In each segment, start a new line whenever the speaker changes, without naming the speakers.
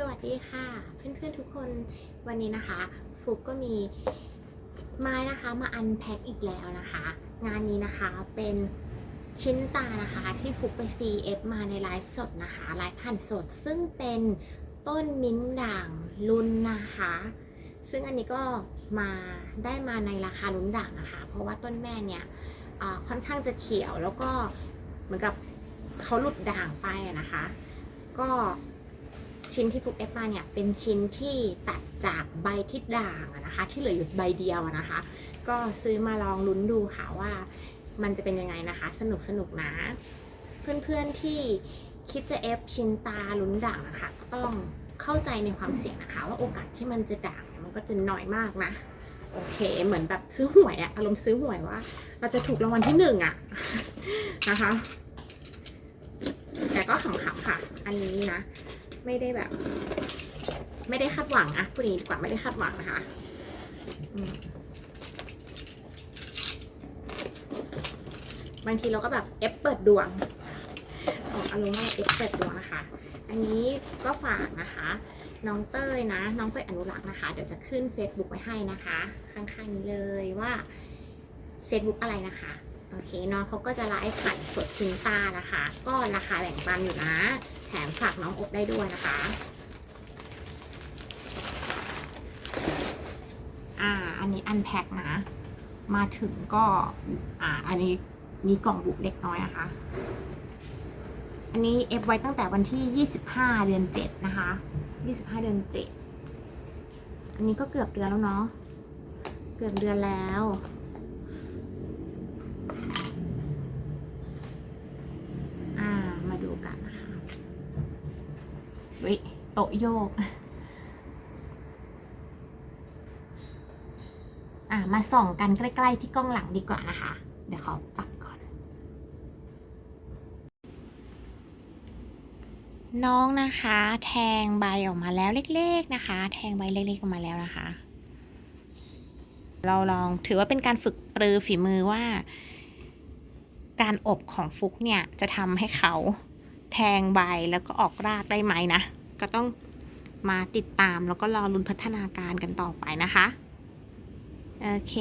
สวัสดีค่ะ เพื่อนๆทุกคนวันนี้นะคะฟุกก็มีไม้นะคะมาอันแพ็คอีกแล้วนะคะ งานนี้นะคะเป็นชิ้นตานะคะที่ฟุกไป CF มาในไลฟ์สดนะคะไลฟ์ผ่านสด ซึ่งเป็นต้นมิ้นด่างลุนนะคะ ซึ่งอันนี้ก็มาได้มาในราคาลุนด่างนะคะ เพราะว่าต้นแม่เนี่ยค่อนข้างจะเขียวแล้วก็เหมือนกับเขาหลุดด่างไปนะคะ ก็ ชิ้นที่ฟุกเอฟมาเนี่ยเป็นชิ้นที่ตัดจากใบที่ด่างนะคะ ที่เหลืออยู่ใบเดียวนะคะ ก็ซื้อมาลองลุ้นดูค่ะว่ามันจะเป็นยังไงนะคะ สนุกสนุกนะ เพื่อนๆที่คิดจะเอฟชิ้นตาลุ้นด่างนะคะก็ต้องเข้าใจในความเสี่ยงนะคะ ว่าโอกาสที่มันจะด่างมันก็จะน้อยมากนะโอเค เหมือนแบบซื้อหวยอะอารมณ์ซื้อหวยว่า เราจะถูกรางวัลที่หนึ่งอะนะคะ แต่ก็ขำๆค่ะ อันนี้นะ ไม่ได้แบบ ไม่ได้คาดหวังอะพูดอย่างนี้ดีกว่าไม่ได้คาดหวังนะคะบางทีเราก็แบบเอฟเปิดดวงออกอารมณ์ว่าเอฟเปิดดวงนะคะ อันนี้ก็ฝากนะคะ น้องเต้ยนะ น้องเต้ยอนุรักษ์นะคะ เดี๋ยวจะขึ้น Facebook ไว้ให้นะคะ ข้างๆนี้เลยว่า Facebook อะไรนะคะ โอเคน้องเขาก็จะไลฟ์ขายสดชิ้นตานะคะ ก็ราคาแบ่งปันอยู่นะ แถมฝากน้องอบได้ด้วยนะคะ อ่า อันนี้อันแพ็คนะ มาถึงก็ อ่า อันนี้มีกล่องบุกเล็กน้อยนะคะ อันนี้เอฟไว้ตั้งแต่วันที่ 25 เดือน 7 นะคะ 25 เดือน 7 อันนี้ก็เกือบเดือนแล้วเนาะ เกือบเดือนแล้ว อ่า มาดูกันนะคะ เฮ้ยโตโยก อ่ามาส่องกันใกล้ ๆ ที่กล้องหลังดีกว่านะคะ เดี๋ยวขอปรับก่อน น้องนะคะ แทงใบออกมาแล้วเล็ก ๆนะคะ แทงใบเล็กๆออกมาแล้วนะคะ เราลองถือว่าเป็นการฝึกปรือฝีมือว่า การอบของฟุกเนี่ยจะทำให้เขาแทงใบแล้วก็ออกรากได้ไหมนะ ก็ต้องมาติดตามแล้วก็รอรุนพัฒนาการกันต่อไปนะคะ โอเค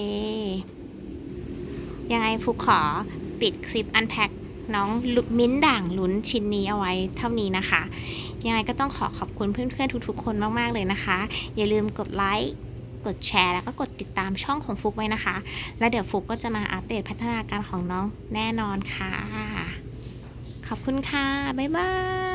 ยังไงฟุกขอปิดคลิปอันแพ็คน้องมิ้นด่างลุ้นชิ้นนี้เอาไว้เท่านี้นะคะ ยังไงก็ต้องขอขอบคุณเพื่อนๆทุกๆ คนมากๆเลยนะคะ อย่าลืมกดไลค์กดแชร์แล้วก็กดติดตามช่องของฟุกไว้นะคะ แล้วเดี๋ยวฟุกก็จะมาอัปเดตพัฒนาการของน้องแน่นอนค่ะ ขอบคุณค่ะ บ๊ายบาย